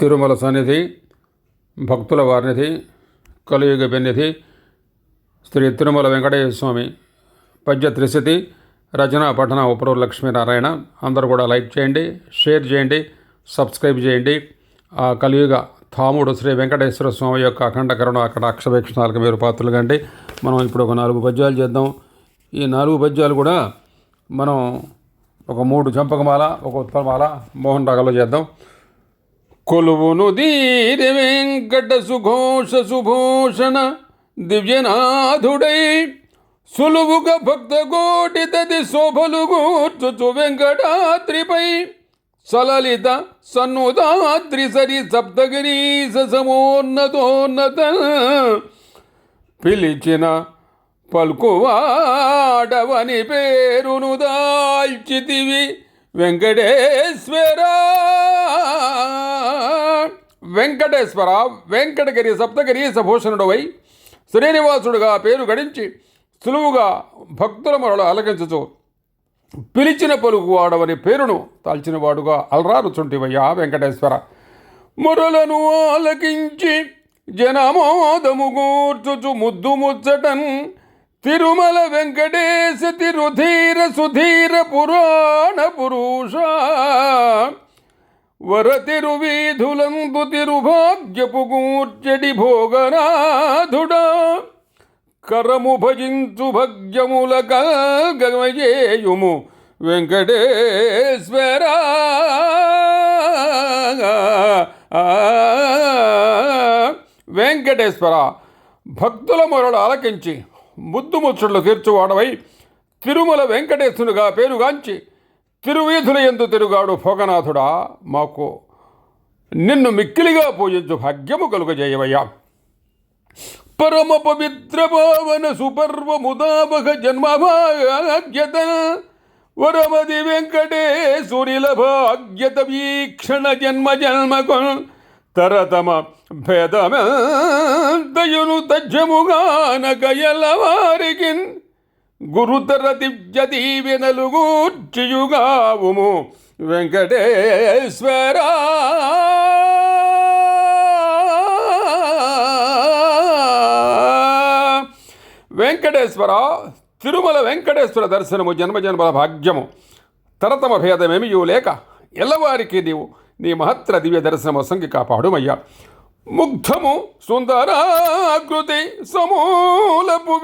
తిరుమల సన్నిధి భక్తుల వారినిధి కలియుగ బెన్నిధి శ్రీ తిరుమల వెంకటేశ్వర స్వామి పద్య త్రిశతి రచన పఠన ఉపరు లక్ష్మీనారాయణ. అందరూ కూడా లైక్ చేయండి షేర్ చేయండి సబ్స్క్రైబ్ చేయండి. ఆ కలియుగ తాముడు శ్రీ వెంకటేశ్వర స్వామి యొక్క అఖండ కరుణ అక్కడ అక్షవేక్షణాలకు మీరు పాత్రలు కండి. మనం ఇప్పుడు ఒక నాలుగు పద్యాలు చేద్దాం. ఈ నాలుగు పద్యాలు కూడా మనం ఒక మూడు చంపకమాల ఒక ఉత్పలమాల మోహన్ రాగంలో చేద్దాం. కొలువును దీరి వెంకట సుఘోష సుభూషణ దివ్యనాథుడై సులువుగా భక్త కోటి తది శోభలు గూర్చుచు వెంకటాద్రిపై సలలిత సన్నుదాద్రి సరి సప్తగిరీశ సమోన్నతోన్నత పిలిచిన పలుకువాడవని పేరును దాల్చితివి వెంకటేశ్వరా. వెంకటేశ్వర వెంకటగిరి సప్తగిరి సభూషణుడవై శ్రీనివాసుడుగా పేరు గడించి సులువుగా భక్తుల మొరలు అలగించుచు పిలిచిన పలుకువాడవని పేరును తాల్చిన వాడుగా అలరారుచుంటివయ్యా వెంకటేశ్వర. మురలను ఆలకించి జనమోదము గూర్చుచు ముద్దు ముచ్చటన్ తిరుమల వెంకటేశ తిరుధీర సుధీర పురాణ పురుష వరతిరువీధులందు తిరుభాగ్యపు గూర్చడి భోగనాథుడా. కరము భజించు భగ్యముల కల్గమయేయుము వెంకటేశ్వర. వెంకటేశ్వర భక్తుల మొరలు ఆలకించి ముద్దు ముచ్చట్లు తీర్చువాడవై తిరుమల వెంకటేశ్వరుగా పేరుగాంచి తిరువీధుల ఎందు తిరుగాడు భోగనాథుడా మాకు నిన్ను మిక్కిలిగా పూజించు భాగ్యము కలుగజేయవయ్యా. పరమ పవిత్ర భావన సుపర్వముదాభ జన్మభాగ్యత వరమది వెంకటేశురిల భాగ్యత వీక్షణ జన్మ జన్మకు తరతమ భేదమంతయును తజ్జముగానక ఎల్లవారికి గురుతర దివ్య దీవెనలు గూర్చియుగావుము వెంకటేశ్వరా. వెంకటేశ్వర తిరుమల వెంకటేశ్వర దర్శనము జన్మజన్మల భాగ్యము. తరతమ భేదమేమియూ లేక ఎల్లవారికి నీవు నీ మహత్తర దివ్య దర్శనము సంగి కాపాడుమయ్యా ముగ్ధము సుందరాకృతి సమూలపు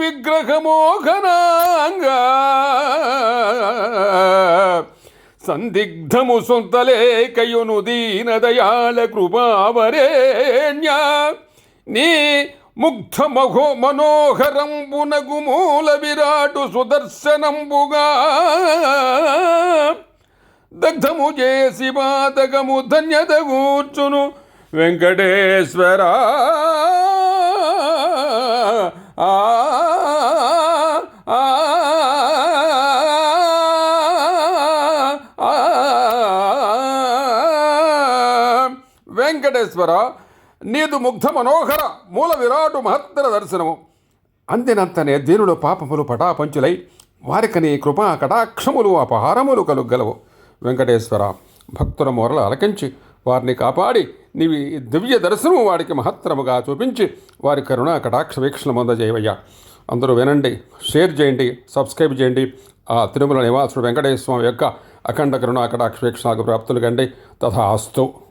విగ్రహమోహనాంగా సందిగ్ధము సొంతలేకయును దీనదయాల కృపావరేణ్య. నీ ముగ్ధ మహో మనోహరంబునగు మూల విరాటు సుదర్శనంబుగా. దగ్ధము చేసి బాధకము ధన్యత కూర్చును వెంకటేశ్వర. ఆ, వెంకటేశ్వర నీదు ముగ్ధ మనోహర మూల విరాటు మహత్తర దర్శనము. అందినంతనే దీనుల పాపములు పటాపంచులై వారికని కృపా కటాక్షములు అపహారములు కలుగలవు వెంకటేశ్వర భక్తుల మొరలు అలకించి వారిని కాపాడి నీవి దివ్య దర్శనము వాడికి మహత్తరముగా చూపించి వారి కరుణ కటాక్ష వీక్షణ ముందజేవయ్యా అందరూ వినండి షేర్ చేయండి సబ్స్క్రైబ్ చేయండి. ఆ తిరుమల నివాసుడు వెంకటేశ్వర యొక్క అఖండ కరుణ కటాక్ష వీక్షణకు ప్రాప్తులు కండి. తథా అస్తు